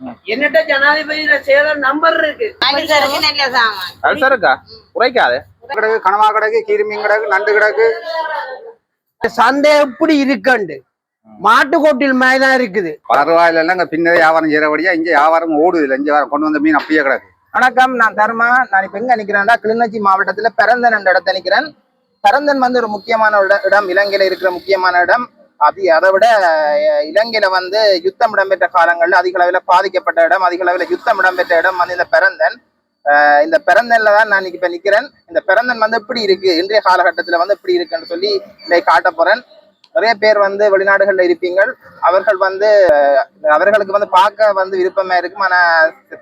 என்னட்ட ஜனாதிபதி செயலர் நம்பர் இருக்கு. அல்சர் இருக்கா குறைக்காது கிடக்கு கனவா கிடக்கு கீரிமீன் கிடக்கு நண்டு கிடக்கு. சந்தை எப்படி இருக்குண்டு மாட்டுக்கோட்டில் மாதிரி தான் இருக்குது. பரவாயில்ல எல்லாம் இங்க பின்னரே வியாபாரம் செய்யறபடியா இங்க வியாபாரம் ஓடுது. இல்லை இங்க கொண்டு வந்த மீன் அப்படியே கிடக்கு. வணக்கம் நான் தர்மா. நான் இப்ப எங்க நிக்கிறேன்டா கிளிநொச்சி மாவட்டத்துல பெரந்தன் என்ற இடத்துல நிக்கிறேன். பெரந்தன் வந்து ஒரு முக்கியமான இட- இடம். இலங்கையில இருக்கிற முக்கியமான இடம். அது அதை விட இலங்கையில வந்து யுத்தம் இடம்பெற்ற காலங்கள்ல அதிக அளவில் பாதிக்கப்பட்ட இடம் அதிக அளவில் யுத்தம் இடம்பெற்ற இடம் வந்து இந்த பெரந்தன். இந்த பிறந்தன்ல தான் நான் இன்னைக்கு இப்ப நிக்கிறேன். இந்த பிறந்தன் வந்து எப்படி இருக்கு? இன்றைய காலகட்டத்துல வந்து எப்படி இருக்குன்னு சொல்லி இன்னைக்கு காட்ட போறேன். நிறைய பேர் வந்து வெளிநாடுகள்ல இருப்பீங்கள் அவர்கள் வந்து அவர்களுக்கு வந்து பார்க்க வந்து விருப்பமா இருக்கும். ஆனா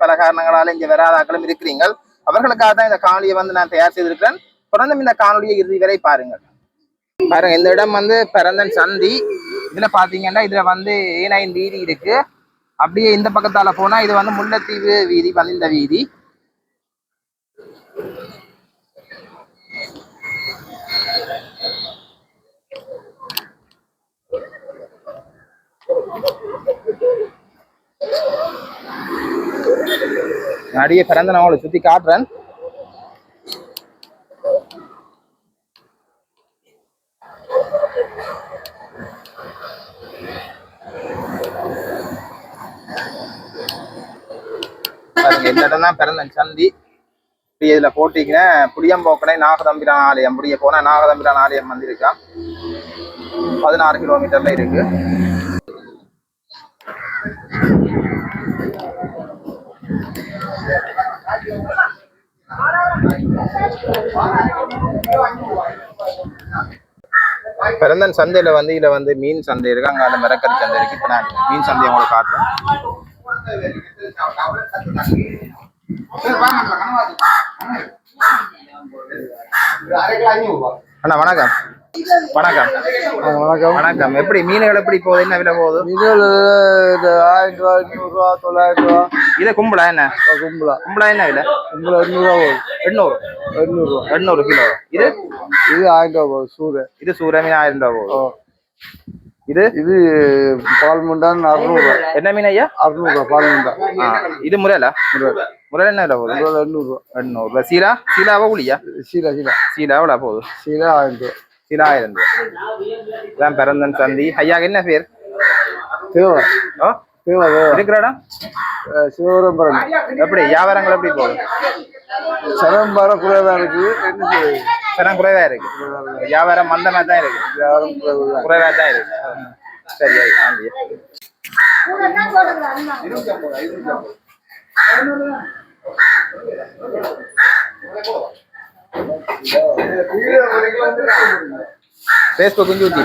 பல காரணங்களால இங்க வராதாக்களும் இருக்கிறீங்கள் அவர்களுக்காக தான் இந்த காணொலியை வந்து நான் தயார் செய்திருக்கிறேன். தொடர்ந்து இந்த காணொலியை இறுதி வரை பாருங்கள். பாருங்க இந்த இடம் வந்து பிறந்தன் சந்தி. இதுல பாத்தீங்கன்னா இதுல வந்து ஏ நைன் வீதி இருக்கு. அப்படியே இந்த பக்கத்தால போனா இது வந்து முல்லைத்தீவு வீதி வந்து இந்த வீதி. அடியே பிறந்த நான் உங்களை சுத்தி காட்டுறேன். இந்த இடம் தான் பிறந்த சந்தி. இப்படி இதுல போட்டீங்கன்னா புளியம்போக்கனை நாகதம்பிரான் ஆலயம். புளிய போனா நாகதம்பிரான் ஆலயம் வந்து இருக்கா பதினாறு கிலோமீட்டர்ல இருக்கு. பிறந்தன் சந்தையில வந்து இதுல வந்து மீன் சந்தை இருக்கு. அங்க அந்த மிரக்கறி சந்தை இருக்கு. இப்ப நான் மீன் சந்தையை உங்களுக்கு காட்டுறேன். அண்ணா வணக்கம். வணக்கம். வணக்கம். வணக்கம். எப்படி மீன்கள் எப்படி போகுது? என்ன விலை போகுது? இது ஆயிரம் ரூபா ஐநூறுரூவா தொள்ளாயிரம் ரூபா இது கும்பலா என்ன? கும்பலா. கும்பலா என்ன விலை? கும்பலா எண்ணூறுவா போகுது. எண்ணூறு. எண்ணூறுவா எண்ணூறு கிலோ. இது? இது ஆயிரம் ரூபா போகுது சூடு இது சூற மீன் ஆயிரம் ரூபாய் போகுது. இது? இது பால் முண்டான் அறுநூறுவா என்ன மீன் ஐயா? அறுநூறுவா பால் முண்டான் இது முறையில? முறையில என்ன விலை போகுது? எண்ணூறுவா எண்ணூறு. ரூபாய் சீலா சீலாவா புளியா? சீலா சீலா. சீலா எவ்வளோ போகுது. சீலா ஆயிரம் ரூபா ரூபாய் இதான் பிறந்தன் சந்தி ஐயா என்ன பேர்? தேவை ஓ? தேவை தேவை இருக்கிற இடம்? சிவபுரம்பரம். எப்படி வியாபாரங்கள் எப்படி போகுது? சரம்பரம் என்ன செய்யுது சனம் குறைவா இருக்கு. வியாபாரம் மந்தமா தான் இருக்கு. யாரும் குறைவு குறைவா தான் இருக்கு. சரி ஐயா நன்றி ஃபேஸ்புக் வந்து ஊற்றி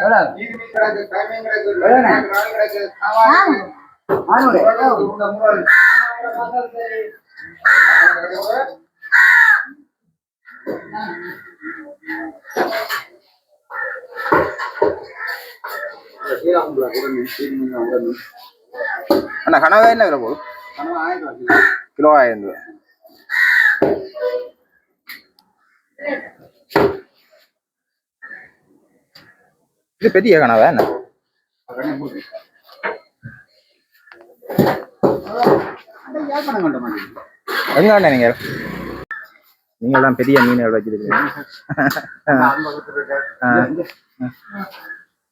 அண்ணா கனவா என்ன விலை போகுது? கிலோ ஆயிரம் ரூபாய். இது பெரிய கனவா என்ன? எங்க நீங்க? நீங்க எல்லாம் பெரிய மீன்கள் வச்சிருக்கீங்க.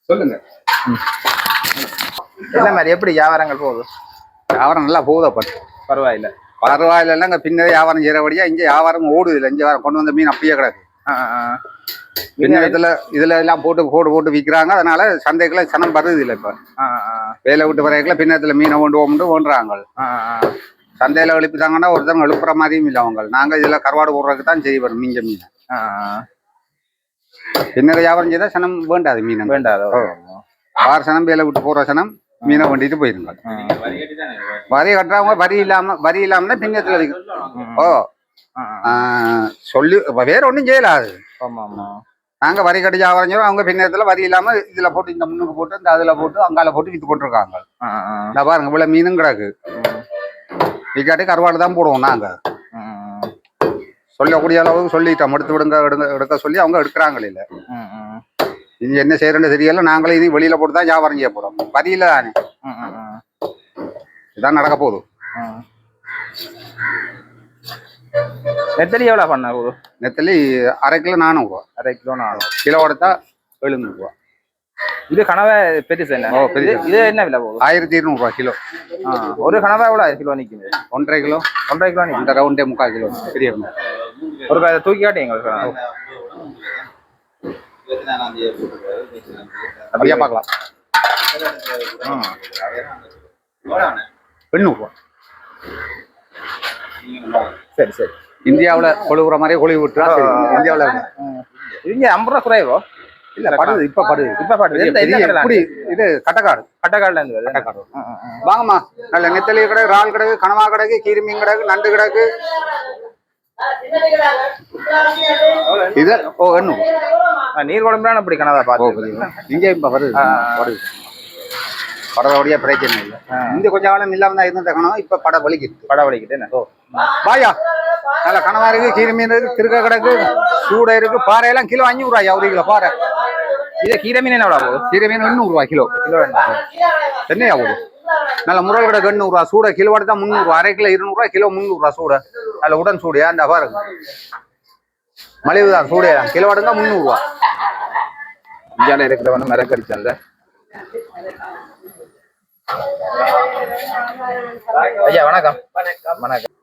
சொல்லுங்க. என்ன மாதிரி எப்படி வியாபாரங்கள் போகுது? வியாபாரம் நல்லா போகுதப்பா பரவாயில்ல பரவாயில்ல. இங்க பின்னரே வியாபாரம் செய்யறபடியா இங்க வியாபாரம் ஓடுது இல்லை. இங்க கொண்டு வந்த மீன் அப்படியே கிடக்கு. பின்னத்துல இதுல எல்லாம் போட்டு போட்டு போட்டு விற்கிறாங்க. அதனால சந்தைக்குள்ள சனம் வருது இல்லை இப்ப. வேலை விட்டு வரைக்குள்ள பின்னத்துல மீனை கொண்டு போகும்போது ஓண்டுறாங்க. சந்தையில எழுப்பிட்டாங்கன்னா ஒருத்தவங்க எழுப்புற மாதிரியும் இல்லை அவங்க நாங்க இதுல கருவாடு போடுறதுக்கு தான் செய்வோம் மிஞ்ச மீன். பின்னர் வியாபாரம் செய்தா சனம் வேண்டாது மீன் வேண்டாதோ? ஆறு சனம் வேலை விட்டு போற சனம் மீனை வண்டிட்டு போயிருங்க. வரி கட்டுறவங்க வரி இல்லாம வரி இல்லாம பின்னத்துல. ஓ. சொல்லி வேற ஒண்ணும் செய்யலாது நாங்க வரி கட்டி வியாபாரம் அவங்க பின்னத்துல வரி இல்லாம இதுல போட்டு இந்த முன்னுக்கு போட்டு இந்த அதுல போட்டு அங்கால போட்டு வித்து ஆ, இந்த பாருங்க இவ்வளவு மீனும் கிடக்கு. இக்காட்டி கருவாடு தான் போடுவோம் நாங்க. ஆ, சொல்லக்கூடிய அளவுக்கு சொல்லிட்டோம் எடுத்து விடுங்க எடுங்க எடுக்க சொல்லி அவங்க எடுக்கிறாங்களே இல்ல இது என்ன செய்யறேன்னு தெரியல. நாங்களே இது வெளியில போட்டு தான் வியாபாரம் செய்ய போறோம். வரியில தானே. இதான் நடக்க போகுது. நெத்தலி எவ்வளோ பண்ண ஒரு நெத்தலி அரை கிலோ நானூறுரூவா அரை கிலோ நாலு கிலோ எடுத்தா எழுநூறுவா இது கனவை பெருசு என்ன? ஓ, பெருசு. இது- என்ன விலை போகுது? ஆயிரத்தி இருநூறுவா கிலோ. ஒரு கனவா எவ்வளோ கிலோ நிற்குது ஒன்றரை கிலோ. ஒன்றரை கிலோ நிற்குது இந்த ரவுண்டே முக்கால் கிலோ. பெரிய. ஒரு க- தூக்கி காட்டி எங்களுக்கு. அப்படியே பார்க்கலாம். எண்ணூறுவா சரி சரி. இந்தியாவுல கொழுவுற மாதிரியே கொழுவி விட்டுறா. இந்தியாவுல. இங்க ஐம்பது ரூபா குறைவோ? இல்ல படுது இப்ப படுது. இப்ப இப்படி இது கட்டக்காடு. கட்டக்காடுல இருந்து கட்டக்காடு. வாங்கம்மா. நல்ல நெத்தலி கிடக்கு இறால் கிடக்கு கனவா கிடக்கு கீரி மீன் கிடக்கு நண்டு கிடக்கு. இது ஓ எண்ணூறு ஆ, நீர் குழம்புலாம் அப்படி கனவா பார்த்து இங்க இப்ப வருது. வருது. படவோடைய பிரச்சனை இல்லை. இந்த கொஞ்ச காலம் இல்லாம தான் இருந்த கணவன் இப்ப படம் வலிக்குது. படம் வலிக்கிட்டு என்ன? வாயா. நல்ல கனவா இருக்கு கீரி மீன் இருக்கு திருக்க கிடக்கு சூடை இருக்கு பாறை எல்லாம் கிலோ அஞ்சூறு ரூபாய் ஒரு கிலோ பாறை. இது கீரை மீன் என்ன போகுது கீரை மீன் ரூபாய் கிலோ கிலோ என்னையா போகுது நல்ல முரல் கிடக்கு எண்ணூறு ரூபா சூட கிலோ எடுத்தா முந்நூறு அரை கிலோ இருநூறு ரூபாய் கிலோ முந்நூறு ரூபா சூட நல்ல உடன் சூடியா அந்த பாருங்க மலிவு தான் சூடே தான் கிலோ எடுத்தா முந்நூறு ரூபா இந்தியாவில் இருக்கிற வந்து மரக்கடிச்சல்ல ஐயா வணக்கம் வணக்கம்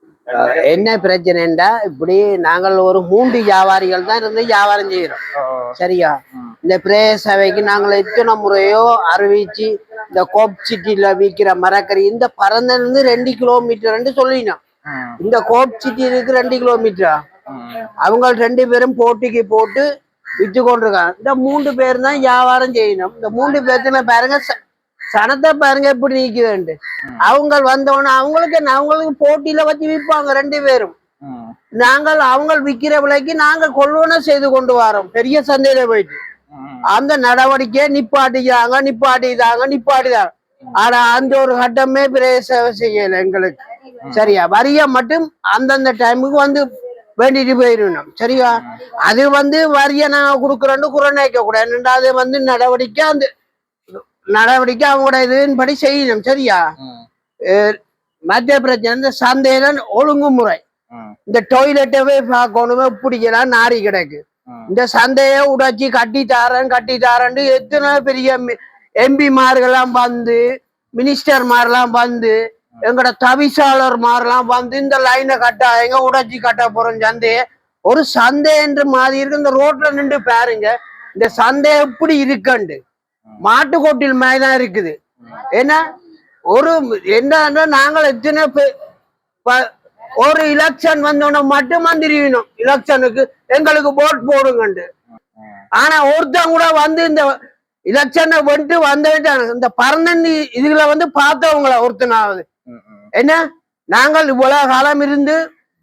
என்ன பிரச்சனைண்டா இப்படி நாங்கள் ஒரு மூன்று வியாபாரிகள் தான் இருந்து வியாபாரம் செய்யறோம் சரியா இந்த பிரேய சபைக்கு நாங்கள் எத்தனை முறையோ அறிவிச்சு இந்த கோப் சிட்டில விற்கிற மரக்கறி இந்த பறந்தல இருந்து ரெண்டு கிலோமீட்டர் சொல்லினோம். இந்த கோப் சிட்டி இருக்கு ரெண்டு கிலோமீட்டரா? அவங்க ரெண்டு பேரும் போட்டிக்கு போட்டு விற்று கொண்டிருக்காங்க. இந்த மூன்று பேர் தான் வியாபாரம் செய்யணும். இந்த மூன்று பேர்த்துல பாருங்க சனத்தை பாருங்க எப்படி நிக்குதுண்டு அவங்க வந்தோடனே அவங்களுக்கு அவங்களுக்கு போட்டியில வச்சு விற்பாங்க ரெண்டு பேரும். நாங்கள் அவங்க விற்கிற விலைக்கு நாங்கள் கொள்வனை செய்து கொண்டு வரோம். பெரிய சந்தையில போயிட்டு. அந்த நடவடிக்கையை நிப்பாட்டிக்கிறாங்க நிப்பாட்டிதாங்க நிப்பாட்டிதாங்க ஆனா அந்த ஒரு கட்டமே பிரேய சேவை செய்யல எங்களுக்கு. சரியா? வரிய மட்டும் அந்தந்த டைமுக்கு வந்து வேண்டிட்டு போயிடணும். சரியா? அது வந்து வரிய நாங்க கொடுக்குறோன்னு குறைக்க கூடாது. ரெண்டாவது வந்து நடவடிக்கை அந்த நடவடிக்கை அவங்களோட இதன்படி செய்யணும். சரியா? மத்திய பிரச்சனை இந்த சந்தையில ஒழுங்குமுறை. இந்த டொய்லெட்டவே பார்க்கணுமே பிடிக்கலாம் நாரி கிடக்கு. இந்த சந்தையை உடைச்சி கட்டி தாரேன் கட்டி தாரேன்னு எத்தனை பெரிய எம்பிமார்கள்லாம் வந்து மினிஸ்டர் மாதிரிலாம் வந்து எங்கட தவிசாளர் மாதிரிலாம் வந்து இந்த லைனை கட்டாயங்க உடைச்சி கட்ட போறோம் சந்தையை. ஒரு சந்தை என்று மாதிரி இருக்கு இந்த ரோட்ல நின்று பாருங்க. இந்த சந்தை எப்படி இருக்குண்டு? மாட்டுக்கோட்டில் தான் இருக்குது. ஏன்னா ஒரு என்னன்னா நாங்கள் எத்தனை ஒரு எலெக்ஷன் வந்தோடனே மட்டும் வந்துருவினோம் எலெக்ஷனுக்கு எங்களுக்கு ஓட் போடுங்கண்டு. ஆனா ஒருத்தன் கூட வந்து இந்த எலெக்ஷனை வந்துட்டு வந்துட்டாங்க இந்த பரந்தன் இதுல வந்து பார்த்தவங்கள ஒருத்தனாவது. என்ன? நாங்கள் இவ்வளவு காலம் இருந்து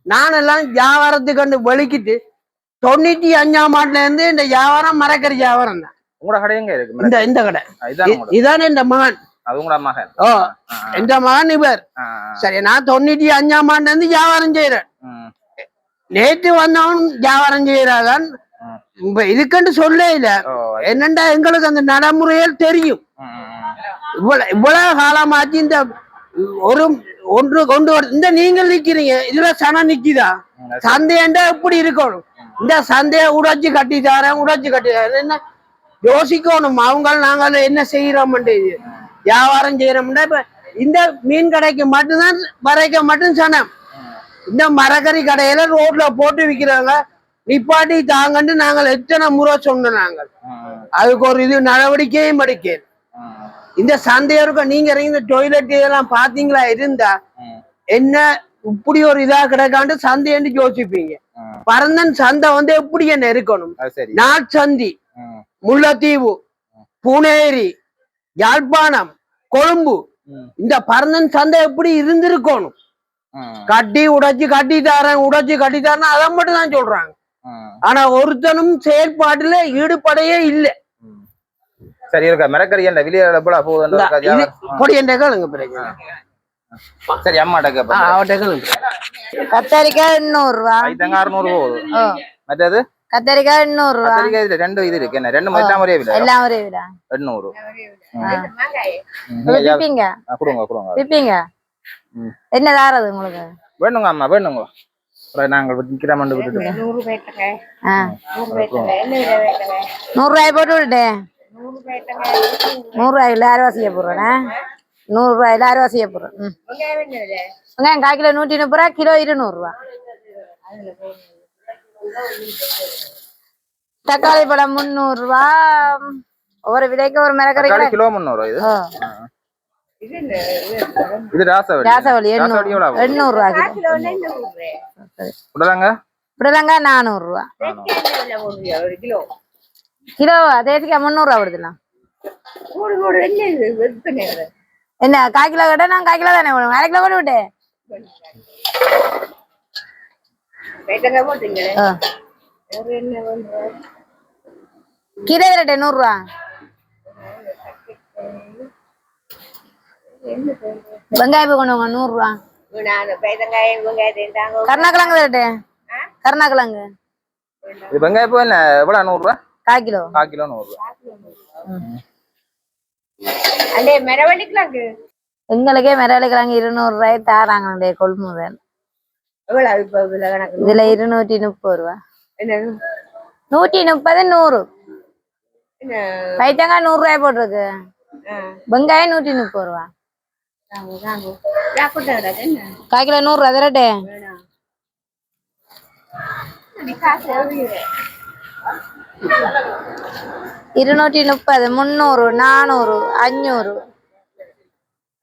நானெல்லாம் வியாபாரத்துக்கு கண்டு வலிக்கிட்டு தொண்ணூத்தி அஞ்சாம் ஆண்டுல இருந்து இந்த வியாபாரம் மரக்கறி வியாபாரம் தான். இந்த இந்த கடை. இதானே இந்த மகன். ஆ, சரி நான் தொண்ணூத்தி அஞ்சாம் ஆண்டுல இருந்து வியாபாரம் செய்யறேன் ம், நேற்று வந்தவன் வியாபாரம் செய்யறாதான் இதுக்குன்னு சொல்ல இல்ல. என்னண்டா எங்களுக்கு அந்த நடைமுறைகள் தெரியும். இவ்வளவு இவ்வளவு காலமாச்சு இந்த ஒரு ஒன்று கொண்டு வர இந்த நீங்கள் நிக்கிறீங்க இதுல சனம் நிக்குதா. சந்தையண்டா எப்படி இருக்கணும்? இந்த சந்தையை உடைச்சு கட்டி தரேன் உடைச்சு கட்டி தரேன் என்ன? யோசிக்கணும் அவங்க நாங்கள் என்ன செய்யறோம்ட்டு வியாபாரம் செய்யறோம்னா இப்ப இந்த மீன் கடைக்கு மட்டும்தான் வரைக்க மட்டும் சனம் இந்த மரக்கறி கடையில ரோட்ல போட்டு விக்கிறாங்க. நிப்பாட்டி தாங்கன்னு நாங்கள் எத்தனை முறை சொன்னோம் நாங்கள். அதுக்கு ஒரு இது நடவடிக்கையும் எடுக்க ம், இந்த சந்தையருக்கு நீங்க இறங்கி இந்த டொய்லெட் இதெல்லாம் பாத்தீங்களா இருந்தா என்ன இப்படி ஒரு இதா கிடக்காண்டு சந்தைன்னு யோசிப்பீங்க. பரந்தன் சந்தை வந்து எப்படி என்ன இருக்கணும்? நாட்சந்தி ம், முல்லைத்தீவு பூனேரி யாழ்ப்பாணம் கொழும்பு. இந்த பரந்தன் சந்தை எப்படி இருந்திருக்கணும்? கட்டி உடைச்சு கட்டி தரேன் உடைச்சு கட்டி தரேன் அதை மட்டும் தான் சொல்றாங்க. ஆனா ஒருத்தனும் செயல்பாட்டுல ஈடுபடையே இல்ல. சரி இருக்கா. மிரக்கறி என்ற விலையை எவ்வளோ இந்த இது போகுதுன்னு பொடி என்ற கேளுங்க பிரச்சனை சரி அம்மாட்ட ஆ, கேட்பேன் அவட்ட கேளுங்க. கத்தரிக்காய் எண்ணூறு ரூபா. அறுநூறு போகுது. மற்றது? கத்தரிக்காய் எண்ணூறு ரூபா. கத்திரிக்காய் இதுல ரெண்டு இது இருக்கு. என்ன ரெண்டு மச்சான் ஒரே விலை. எல்லாம் ஒரே விடா எண்ணூறு விப்பீங்க? ஆ, கொடுங்க கொடுங்க. விப்பீங்க? ம். என்ன தாரது உங்களுக்கு? வேணுங்க அம்மா வேணுங்க. அப்புறம் நாங்கள் விற்கிறோம் விட்டுட்டு ஆ. நூறு ரூபாய் போட்டு விட்டுட்டேன் நூறு ரூபாயில அரைவாசிய போடுறேன். நூறு ரூபாயில அரைவாசிய போடுறேன். வெங்காயம் கால் கிலோ நூற்றி முப்பது ரூபா கிலோ இருநூறு ரூபா. தக்காளி பழம் முந்நூறு ரூபா ஒவ்வொரு விலைக்கு ஒரு தக்காளி கிலோ முந்நூறு இது? இது ராசவழி எண்ணூறு. ரூபா கிலோ. விடலாங்க புடலங்கா? நானூறு ரூபா கிலோ. தேசிக்காய் முந்நூறு ரூபா வருதுண்ணா. என்ன கால் கிலோ கேட்டா நான் கால் கிலோ தானே போடுவேன். அரை கிலோ கூட விட்டேன் ஆ. கீரை விரட்டை நூறுரூவா. வெங்காயம் கொண்டு வாங்க நூறுரூவா. கருணாக்கிழங்கு விரட்டு. கருணாக்கிழங்கு. இது வெங்காயம் பூ என்ன எவ்வளோ நூறுரூவா? கால் கிலோ. கால் கிலோ நூறுரூவா. எங்களுக்கே மிரளிக்கிழங்கு இருநூறு ரூபாய் தாராங்க கொள்முதல். இதுல இருநூற்றி முப்பது ரூபா. நூற்றி முப்பது நூறு. பைத்தங்காய் நூறு ரூபாய் போட்டிருக்கு. வெங்காயம் நூற்றி முப்பது ரூபா. கால் கிலோ நூறு ரூபா திரட்டு. இருநூற்றி முப்பது முந்நூறு நானூறு அஞ்சூறு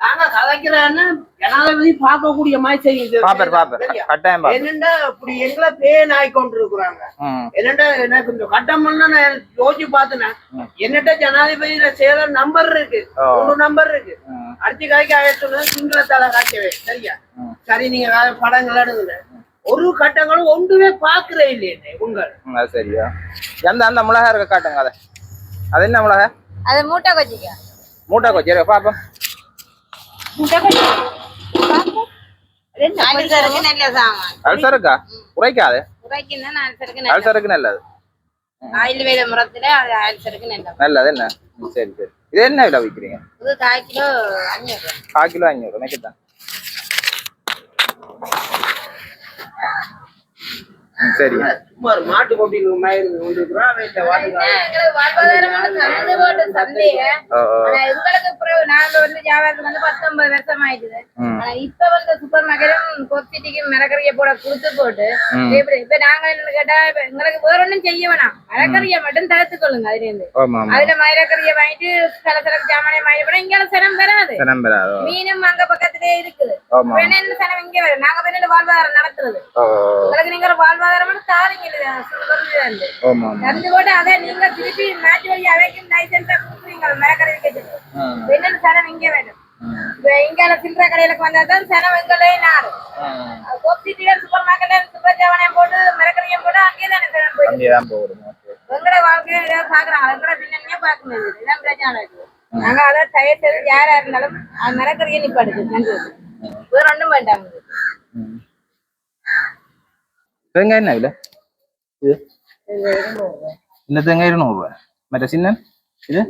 நாங்க கதைக்கிறேன்னு ஜனாதிபதி பார்க்கக்கூடிய மாதிரி செய்யுது. பாப்பர் பாப்பர் கட்டாயம் என்னண்டா இப்படி எங்களை பேன் ஆகி கொண்டிருக்கிறாங்க? ம். என்னடா எனக்கு இந்த கட்டம் நான் யோசிச்சு பார்த்தேன். என்னட்ட ஜனாதிபதி செயலர் நம்பர் இருக்கு. ஒரு நம்பர் இருக்கு. அடுத்த காய்க்கு சிங்களத்தால காய்க்கவே சரியா. சரி நீங்க வேற படங்கள் எடுங்க. ஒரு கட்டங்களும் ஒன்றுமே பாக்குறே இல்லையே உங்கள். சரியா. எந்த அந்த மிளகா இருக்க காட்டுங்க அதை. அது என்ன மிளகா அது மூட்டை கொச்சிக்க. மூட்டை கொச்சி இருக்க. பாப்போம். அல்சருக்கா உரைக்காது. அல்சருக்கு நல்லது. ஆயுர்வேத முறத்துல அது அல்சருக்கு நல்லது நல்லது என்ன சரி சரி. இது என்ன விலை விற்கிறீங்க இது கால் கிலோ அஞ்சூறு கால் கிலோ அஞ்சூறு நினைக்கத்தான் ம், சரிங்க ஒரு மாட்டு கொட்டிங்க மாதிரி கொண்டிருக்கிறோம் எங்களுக்கு போட்டு பிறகு நாங்க வந்து வியாபாரத்துக்கு வந்து பத்தொன்பது வருஷம் ஆயிடுது. ஆனா இப்ப வந்து சூப்பர் மார்க்கெட்டும் கொத்திட்டிக்கும் மிளகறிய போட கொடுத்து போட்டு. இப்ப நாங்க என்ன கேட்டா எங்களுக்கு வேற ஒண்ணும் செய்ய வேணாம். மிளகறிய மட்டும் தடுத்து கொள்ளுங்க அதுல இருந்து அதுல மயிலக்கறிய வாங்கிட்டு சில சில ஜாமானே வாங்கி போனா இங்க நம்பராதோ மீனும் அங்க பக்கத்திலே இருக்குது. என்ன இங்க வரும். நாங்க பின்னாடி வாழ்வாதாரம் நடத்துறது. உங்களுக்கு நீங்க வாழ்வாதாரம் தாரீங்க. தந்து போட்டு அதை நீங்க திருப்பி நாட்டு வழி அவைக்கும் லைசன்ஸா கொடுக்குறீங்க மிளகறி வைக்கிறது ம். என்னன்னு சனம் இங்க வேணும். இங்கால சில்லறை கடையிலுக்கு வந்தா தான் சனம் எங்களே நாடு ம். கோப்சிட்டில சூப்பர் மார்க்கெட்ல சூப்பர் ஜாவனையும் போட்டு மிளகறியும் போட்டு அங்கேயே தானே சனம் வாழ்க்கையை பாக்குறாங்க பின்னணியே. இதான் பிரச்சனை. இருக்கு நாங்க அதை தயவு செய்து யாரா இருந்தாலும் நிப்பாடுது நன்றி. வேற ஒண்ணும் வேண்டாம். ம். தேங்காய் என்ன விலை இது இந்த தேங்காய் இருநூறுவா மற்ற சின்ன இது